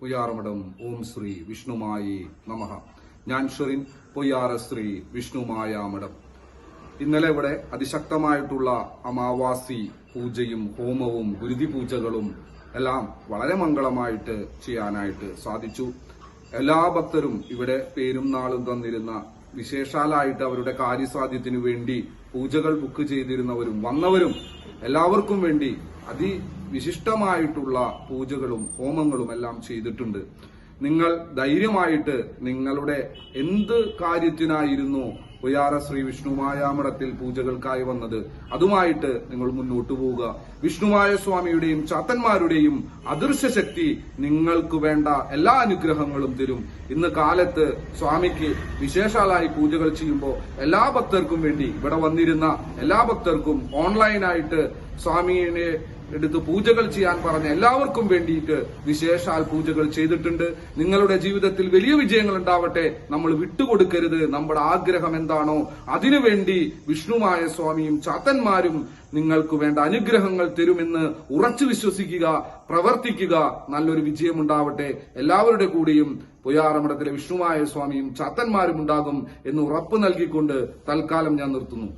പൊയ്യാറമഠം. ഓം ശ്രീ വിഷ്ണുമായി നമഃ. ഞാൻ ഷെറിൻ പൊയ്യാറ ശ്രീ വിഷ്ണുമായ മഠം. ഇന്നലെ ഇവിടെ അതിശക്തമായിട്ടുള്ള അമാവാസി പൂജയും ഹോമവും ഗുരുതി പൂജകളും എല്ലാം വളരെ മംഗളമായിട്ട് ചെയ്യാനായിട്ട് സാധിച്ചു. എല്ലാ ഭക്തരും ഇവിടെ പേരും നാളും തന്നിരുന്ന വിശേഷാലായിട്ട് അവരുടെ കാര്യസാധ്യത്തിനു വേണ്ടി പൂജകൾ ബുക്ക് ചെയ്തിരുന്നവരും വന്നവരും എല്ലാവർക്കും വേണ്ടി അതിവിശിഷ്ടമായിട്ടുള്ള പൂജകളും ഹോമങ്ങളും എല്ലാം ചെയ്തിട്ടുണ്ട്. നിങ്ങൾ ധൈര്യമായിട്ട് നിങ്ങളുടെ എന്ത് കാര്യത്തിനായിരുന്നു ഉയാറ ശ്രീ വിഷ്ണുമായാമഠത്തിൽ പൂജകൾക്കായി വന്നത് അതുമായിട്ട് നിങ്ങൾ മുന്നോട്ടു പോവുക. വിഷ്ണുമായ സ്വാമിയുടെയും ചാത്തന്മാരുടെയും അദൃശ്യ ശക്തി നിങ്ങൾക്ക് വേണ്ട എല്ലാ അനുഗ്രഹങ്ങളും തരും. ഇന്ന് കാലത്ത് സ്വാമിക്ക് വിശേഷാലായി പൂജകൾ ചെയ്യുമ്പോൾ എല്ലാ ഭക്തർക്കും വേണ്ടി ഇവിടെ വന്നിരുന്ന എല്ലാ ഭക്തർക്കും ഓൺലൈനായിട്ട് സ്വാമിയെ എടുത്ത് പൂജകൾ ചെയ്യാൻ പറഞ്ഞ എല്ലാവർക്കും വേണ്ടിയിട്ട് വിശേഷാൽ പൂജകൾ ചെയ്തിട്ടുണ്ട്. നിങ്ങളുടെ ജീവിതത്തിൽ വലിയ വിജയങ്ങൾ ഉണ്ടാവട്ടെ. നമ്മൾ വിട്ടുകൊടുക്കരുത്. നമ്മുടെ ആഗ്രഹം എന്താണോ അതിനുവേണ്ടി വിഷ്ണുമായ സ്വാമിയും ചാത്തന്മാരും നിങ്ങൾക്ക് വേണ്ട അനുഗ്രഹങ്ങൾ തരുമെന്ന് ഉറച്ചു വിശ്വസിക്കുക പ്രവർത്തിക്കുക. നല്ലൊരു വിജയം ഉണ്ടാവട്ടെ. എല്ലാവരുടെ കൂടെയും പൊയ്യാറമഠത്തിലെ വിഷ്ണുമായ സ്വാമിയും ചാത്തന്മാരും ഉണ്ടാകും എന്ന് ഉറപ്പ് നൽകിക്കൊണ്ട് തൽക്കാലം ഞാൻ നിർത്തുന്നു.